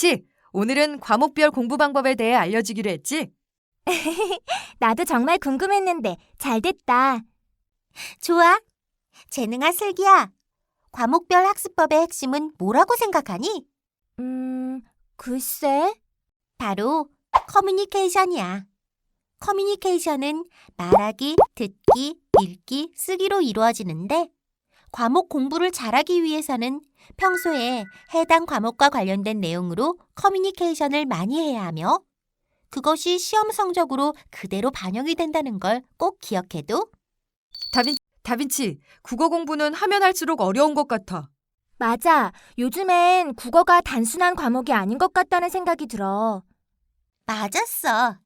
다빈치, 오늘은 과목별 공부 방법에 대해 알려주기로 했지? 나도 정말 궁금했는데 잘 됐다. 좋아. 재능아 슬기야. 과목별 학습법의 핵심은 뭐라고 생각하니? 음, 글쎄. 바로 커뮤니케이션이야. 커뮤니케이션은 말하기, 듣기, 읽기, 쓰기로 이루어지는데 과목 공부를 잘하기 위해서는 평소에 해당 과목과 관련된 내용으로 커뮤니케이션을 많이 해야 하며 그것이 시험 성적으로 그대로 반영이 된다는 걸 꼭 기억해도 다빈, 다빈치, 국어 공부는 하면 할수록 어려운 것 같아. 맞아. 요즘엔 국어가 단순한 과목이 아닌 것 같다는 생각이 들어. 맞았어.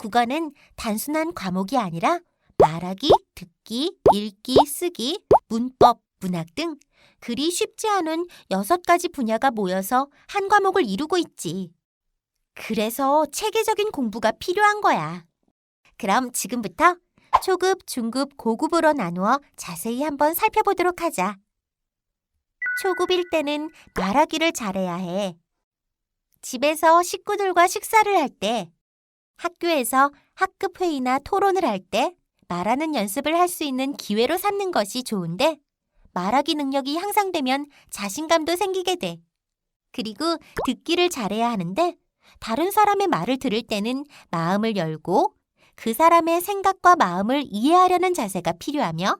국어는 단순한 과목이 아니라 말하기, 듣기, 읽기, 쓰기, 문법, 문학 등 그리 쉽지 않은 여섯 가지 분야가 모여서 한 과목을 이루고 있지. 그래서 체계적인 공부가 필요한 거야. 그럼 지금부터 초급, 중급, 고급으로 나누어 자세히 한번 살펴보도록 하자. 초급일 때는 말하기를 잘해야 해. 집에서 식구들과 식사를 할 때, 학교에서 학급 회의나 토론을 할 때 말하는 연습을 할 수 있는 기회로 삼는 것이 좋은데, 말하기 능력이 향상되면 자신감도 생기게 돼. 그리고 듣기를 잘해야 하는데, 다른 사람의 말을 들을 때는 마음을 열고 그 사람의 생각과 마음을 이해하려는 자세가 필요하며,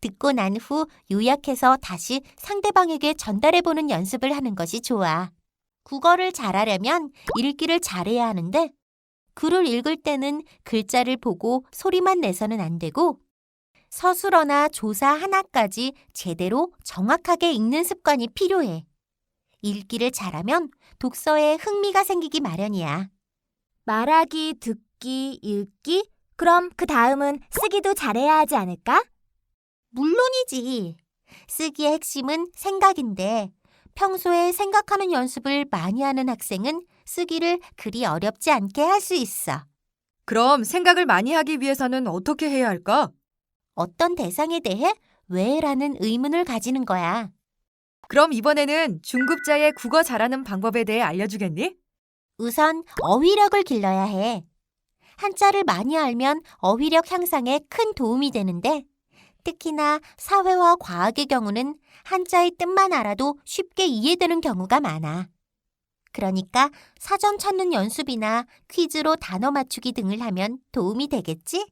듣고 난 후 요약해서 다시 상대방에게 전달해보는 연습을 하는 것이 좋아. 국어를 잘하려면 읽기를 잘해야 하는데 글을 읽을 때는 글자를 보고 소리만 내서는 안 되고 서술어나 조사 하나까지 제대로 정확하게 읽는 습관이 필요해. 읽기를 잘하면 독서에 흥미가 생기기 마련이야. 말하기, 듣기, 읽기? 그럼 그 다음은 쓰기도 잘해야 하지 않을까? 물론이지. 쓰기의 핵심은 생각인데 평소에 생각하는 연습을 많이 하는 학생은 쓰기를 그리 어렵지 않게 할 수 있어. 그럼 생각을 많이 하기 위해서는 어떻게 해야 할까? 어떤 대상에 대해 왜라는 의문을 가지는 거야. 그럼 이번에는 중급자의 국어 잘하는 방법에 대해 알려주겠니? 우선 어휘력을 길러야 해. 한자를 많이 알면 어휘력 향상에 큰 도움이 되는데 특히나 사회와 과학의 경우는 한자의 뜻만 알아도 쉽게 이해되는 경우가 많아. 그러니까 사전 찾는 연습이나 퀴즈로 단어 맞추기 등을 하면 도움이 되겠지?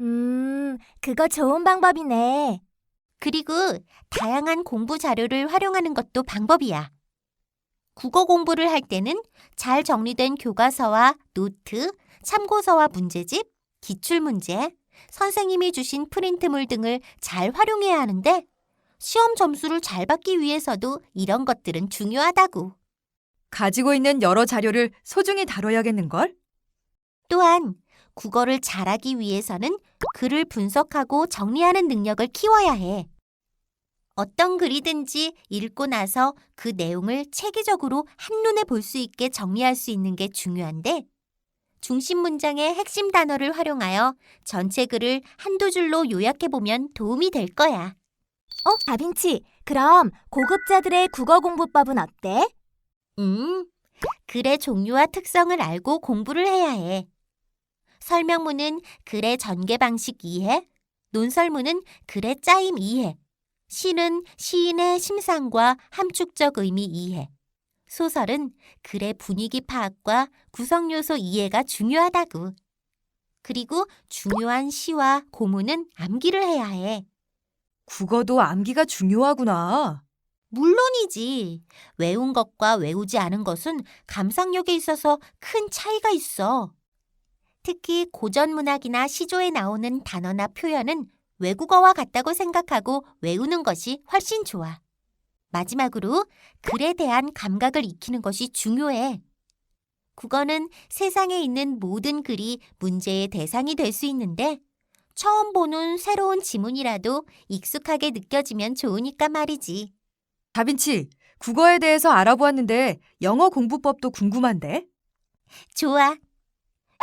음, 그거 좋은 방법이네. 그리고 다양한 공부 자료를 활용하는 것도 방법이야. 국어 공부를 할 때는 잘 정리된 교과서와 노트, 참고서와 문제집, 기출문제, 선생님이 주신 프린트물 등을 잘 활용해야 하는데 시험 점수를 잘 받기 위해서도 이런 것들은 중요하다고. 가지고 있는 여러 자료를 소중히 다뤄야겠는걸? 또한 국어를 잘하기 위해서는 글을 분석하고 정리하는 능력을 키워야 해. 어떤 글이든지 읽고 나서 그 내용을 체계적으로 한눈에 볼 수 있게 정리할 수 있는 게 중요한데, 중심 문장의 핵심 단어를 활용하여 전체 글을 한두 줄로 요약해보면 도움이 될 거야. 어, 다빈치, 그럼 고급자들의 국어 공부법은 어때? 음, 글의 종류와 특성을 알고 공부를 해야 해. 설명문은 글의 전개 방식 이해, 논설문은 글의 짜임 이해, 시는 시인의 심상과 함축적 의미 이해, 소설은 글의 분위기 파악과 구성 요소 이해가 중요하다고. 그리고 중요한 시와 고문은 암기를 해야 해. 국어도 암기가 중요하구나. 물론이지. 외운 것과 외우지 않은 것은 감상력에 있어서 큰 차이가 있어. 특히 고전 문학이나 시조에 나오는 단어나 표현은 외국어와 같다고 생각하고 외우는 것이 훨씬 좋아. 마지막으로 글에 대한 감각을 익히는 것이 중요해. 국어는 세상에 있는 모든 글이 문제의 대상이 될 수 있는데 처음 보는 새로운 지문이라도 익숙하게 느껴지면 좋으니까 말이지. 다빈치, 국어에 대해서 알아보았는데 영어 공부법도 궁금한데? 좋아.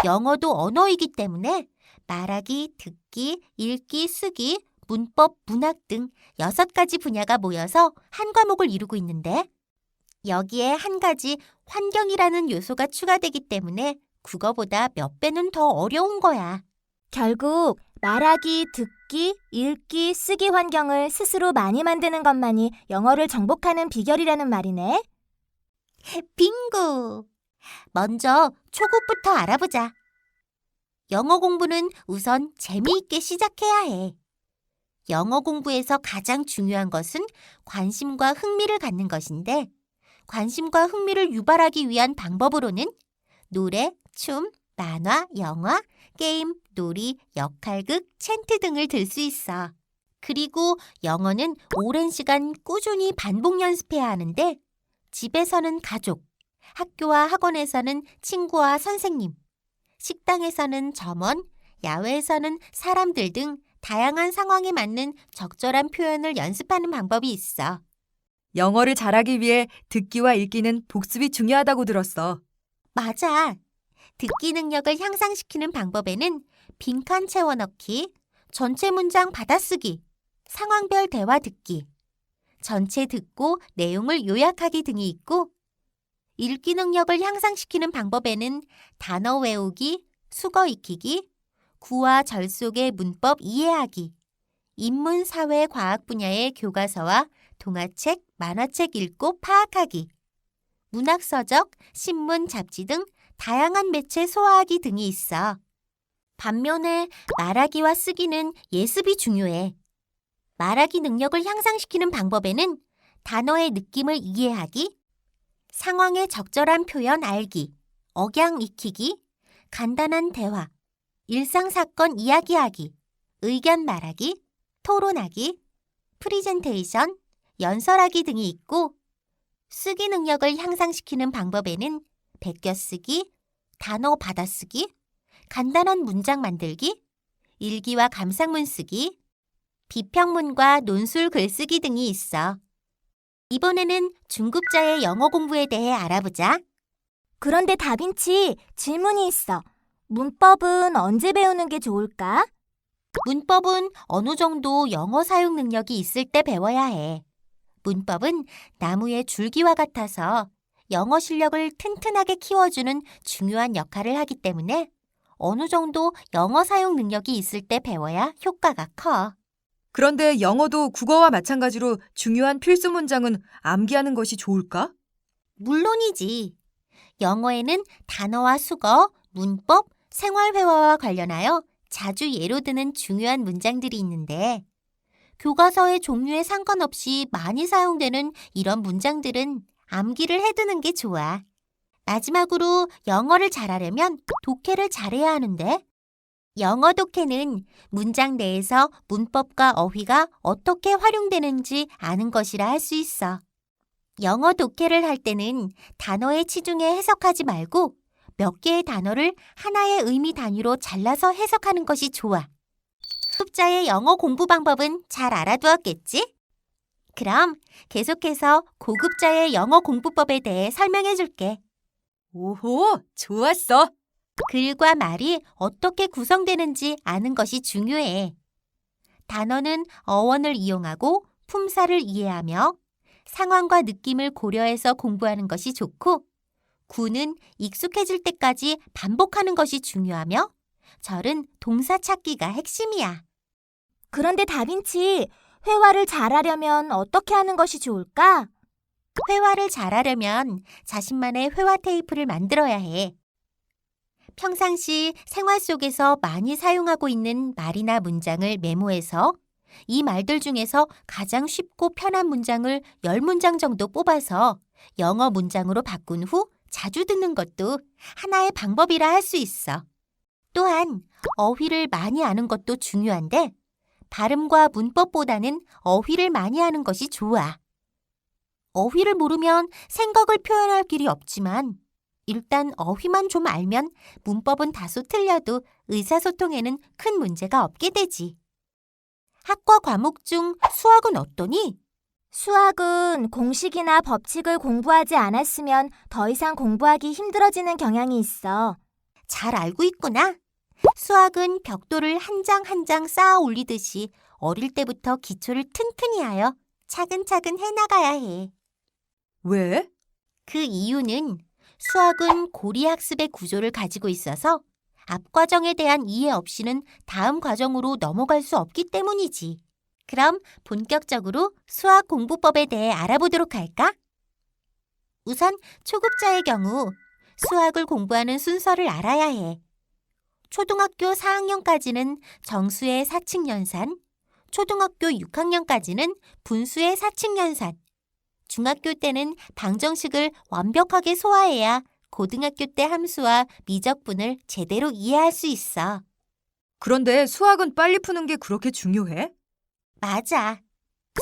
영어도 언어이기 때문에 말하기, 듣기, 읽기, 쓰기, 문법, 문학 등 여섯 가지 분야가 모여서 한 과목을 이루고 있는데 여기에 한 가지 환경이라는 요소가 추가되기 때문에 국어보다 몇 배는 더 어려운 거야. 결국 말하기, 듣기, 읽기, 쓰기 환경을 스스로 많이 만드는 것만이 영어를 정복하는 비결이라는 말이네. 빙고! 먼저 초급부터 알아보자. 영어 공부는 우선 재미있게 시작해야 해. 영어 공부에서 가장 중요한 것은 관심과 흥미를 갖는 것인데, 관심과 흥미를 유발하기 위한 방법으로는 노래, 춤, 만화, 영화, 게임, 놀이, 역할극, 챈트 등을 들 수 있어. 그리고 영어는 오랜 시간 꾸준히 반복 연습해야 하는데, 집에서는 가족, 학교와 학원에서는 친구와 선생님, 식당에서는 점원, 야외에서는 사람들 등 다양한 상황에 맞는 적절한 표현을 연습하는 방법이 있어. 영어를 잘하기 위해 듣기와 읽기는 복습이 중요하다고 들었어. 맞아. 듣기 능력을 향상시키는 방법에는 빈칸 채워넣기, 전체 문장 받아쓰기, 상황별 대화 듣기, 전체 듣고 내용을 요약하기 등이 있고, 읽기 능력을 향상시키는 방법에는 단어 외우기, 수거 익히기, 구와 절 속의 문법 이해하기, 인문, 사회, 과학 분야의 교과서와 동화책, 만화책 읽고 파악하기, 문학서적, 신문, 잡지 등 다양한 매체 소화하기 등이 있어. 반면에 말하기와 쓰기는 예습이 중요해. 말하기 능력을 향상시키는 방법에는 단어의 느낌을 이해하기, 상황의 적절한 표현 알기, 억양 익히기, 간단한 대화, 일상 사건 이야기하기, 의견 말하기, 토론하기, 프리젠테이션, 연설하기 등이 있고, 쓰기 능력을 향상시키는 방법에는 베껴쓰기, 단어 받아쓰기, 간단한 문장 만들기, 일기와 감상문 쓰기, 비평문과 논술 글쓰기 등이 있어. 이번에는 중급자의 영어 공부에 대해 알아보자. 그런데 다빈치, 질문이 있어. 문법은 언제 배우는 게 좋을까? 문법은 어느 정도 영어 사용 능력이 있을 때 배워야 해. 문법은 나무의 줄기와 같아서 영어 실력을 튼튼하게 키워주는 중요한 역할을 하기 때문에 어느 정도 영어 사용 능력이 있을 때 배워야 효과가 커. 그런데 영어도 국어와 마찬가지로 중요한 필수 문장은 암기하는 것이 좋을까? 물론이지. 영어에는 단어와 수거, 문법, 생활회화와 관련하여 자주 예로 드는 중요한 문장들이 있는데, 교과서의 종류에 상관없이 많이 사용되는 이런 문장들은 암기를 해두는 게 좋아. 마지막으로 영어를 잘하려면 독해를 잘해야 하는데, 영어 독해는 문장 내에서 문법과 어휘가 어떻게 활용되는지 아는 것이라 할 수 있어. 영어 독해를 할 때는 단어에 치중해 해석하지 말고 몇 개의 단어를 하나의 의미 단위로 잘라서 해석하는 것이 좋아. 수업자의 영어 공부 방법은 잘 알아두었겠지? 그럼 계속해서 고급자의 영어 공부법에 대해 설명해 줄게. 오호, 좋았어. 글과 말이 어떻게 구성되는지 아는 것이 중요해. 단어는 어원을 이용하고 품사를 이해하며 상황과 느낌을 고려해서 공부하는 것이 좋고, 구는 익숙해질 때까지 반복하는 것이 중요하며, 절은 동사 찾기가 핵심이야. 그런데 다빈치, 회화를 잘하려면 어떻게 하는 것이 좋을까? 회화를 잘하려면 자신만의 회화 테이프를 만들어야 해. 평상시 생활 속에서 많이 사용하고 있는 말이나 문장을 메모해서 이 말들 중에서 가장 쉽고 편한 문장을 10문장 정도 뽑아서 영어 문장으로 바꾼 후 자주 듣는 것도 하나의 방법이라 할 수 있어. 또한 어휘를 많이 아는 것도 중요한데 발음과 문법보다는 어휘를 많이 하는 것이 좋아. 어휘를 모르면 생각을 표현할 길이 없지만 일단 어휘만 좀 알면 문법은 다소 틀려도 의사소통에는 큰 문제가 없게 되지. 학과 과목 중 수학은 어떠니? 수학은 공식이나 법칙을 공부하지 않았으면 더 이상 공부하기 힘들어지는 경향이 있어. 잘 알고 있구나. 수학은 벽돌을 한 장 한 장 쌓아 올리듯이 어릴 때부터 기초를 튼튼히 하여 차근차근 해나가야 해. 왜? 그 이유는 수학은 고리 학습의 구조를 가지고 있어서 앞 과정에 대한 이해 없이는 다음 과정으로 넘어갈 수 없기 때문이지. 그럼 본격적으로 수학 공부법에 대해 알아보도록 할까? 우선 초급자의 경우 수학을 공부하는 순서를 알아야 해. 초등학교 4학년까지는 정수의 사칙연산, 초등학교 6학년까지는 분수의 사칙연산, 중학교 때는 방정식을 완벽하게 소화해야 고등학교 때 함수와 미적분을 제대로 이해할 수 있어. 그런데 수학은 빨리 푸는 게 그렇게 중요해? 맞아.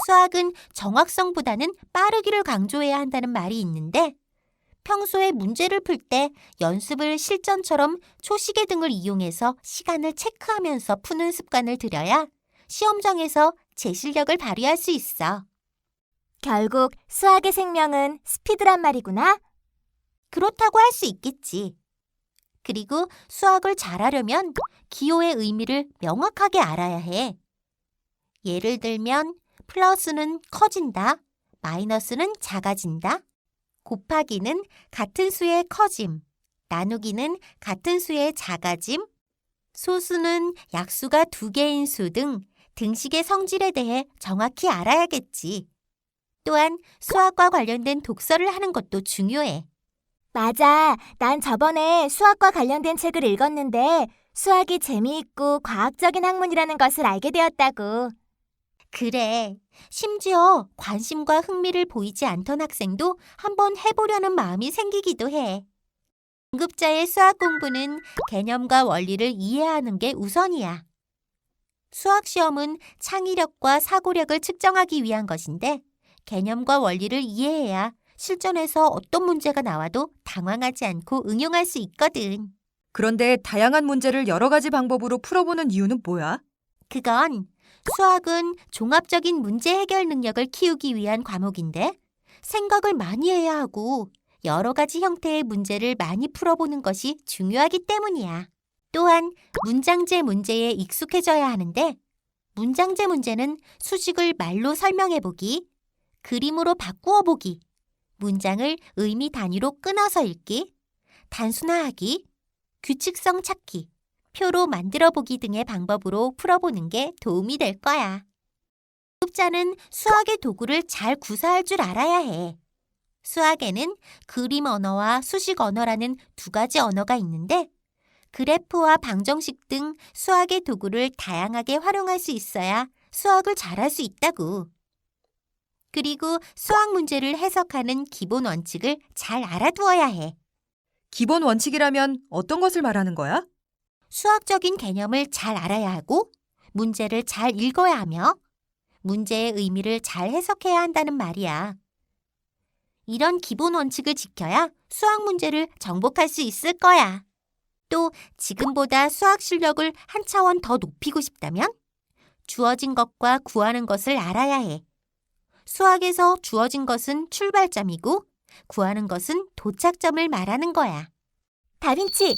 수학은 정확성보다는 빠르기를 강조해야 한다는 말이 있는데 평소에 문제를 풀 때 연습을 실전처럼 초시계 등을 이용해서 시간을 체크하면서 푸는 습관을 들여야 시험장에서 제 실력을 발휘할 수 있어. 결국 수학의 생명은 스피드란 말이구나. 그렇다고 할 수 있겠지. 그리고 수학을 잘하려면 기호의 의미를 명확하게 알아야 해. 예를 들면 플러스는 커진다, 마이너스는 작아진다, 곱하기는 같은 수의 커짐, 나누기는 같은 수의 작아짐, 소수는 약수가 두 개인 수 등 등식의 성질에 대해 정확히 알아야겠지. 또한 수학과 관련된 독서를 하는 것도 중요해. 맞아. 난 저번에 수학과 관련된 책을 읽었는데 수학이 재미있고 과학적인 학문이라는 것을 알게 되었다고. 그래. 심지어 관심과 흥미를 보이지 않던 학생도 한번 해보려는 마음이 생기기도 해. 등급자의 수학 공부는 개념과 원리를 이해하는 게 우선이야. 수학 시험은 창의력과 사고력을 측정하기 위한 것인데 개념과 원리를 이해해야 실전에서 어떤 문제가 나와도 당황하지 않고 응용할 수 있거든. 그런데 다양한 문제를 여러 가지 방법으로 풀어보는 이유는 뭐야? 그건 수학은 종합적인 문제 해결 능력을 키우기 위한 과목인데 생각을 많이 해야 하고 여러 가지 형태의 문제를 많이 풀어보는 것이 중요하기 때문이야. 또한 문장제 문제에 익숙해져야 하는데 문장제 문제는 수식을 말로 설명해 보기, 그림으로 바꾸어 보기, 문장을 의미 단위로 끊어서 읽기, 단순화하기, 규칙성 찾기, 표로 만들어 보기 등의 방법으로 풀어보는 게 도움이 될 거야. 수급자는 수학의 도구를 잘 구사할 줄 알아야 해. 수학에는 그림 언어와 수식 언어라는 두 가지 언어가 있는데 그래프와 방정식 등 수학의 도구를 다양하게 활용할 수 있어야 수학을 잘할 수 있다고. 그리고 수학 문제를 해석하는 기본 원칙을 잘 알아두어야 해. 기본 원칙이라면 어떤 것을 말하는 거야? 수학적인 개념을 잘 알아야 하고 문제를 잘 읽어야 하며 문제의 의미를 잘 해석해야 한다는 말이야. 이런 기본 원칙을 지켜야 수학 문제를 정복할 수 있을 거야. 또 지금보다 수학 실력을 한 차원 더 높이고 싶다면 주어진 것과 구하는 것을 알아야 해. 수학에서 주어진 것은 출발점이고 구하는 것은 도착점을 말하는 거야. 다빈치,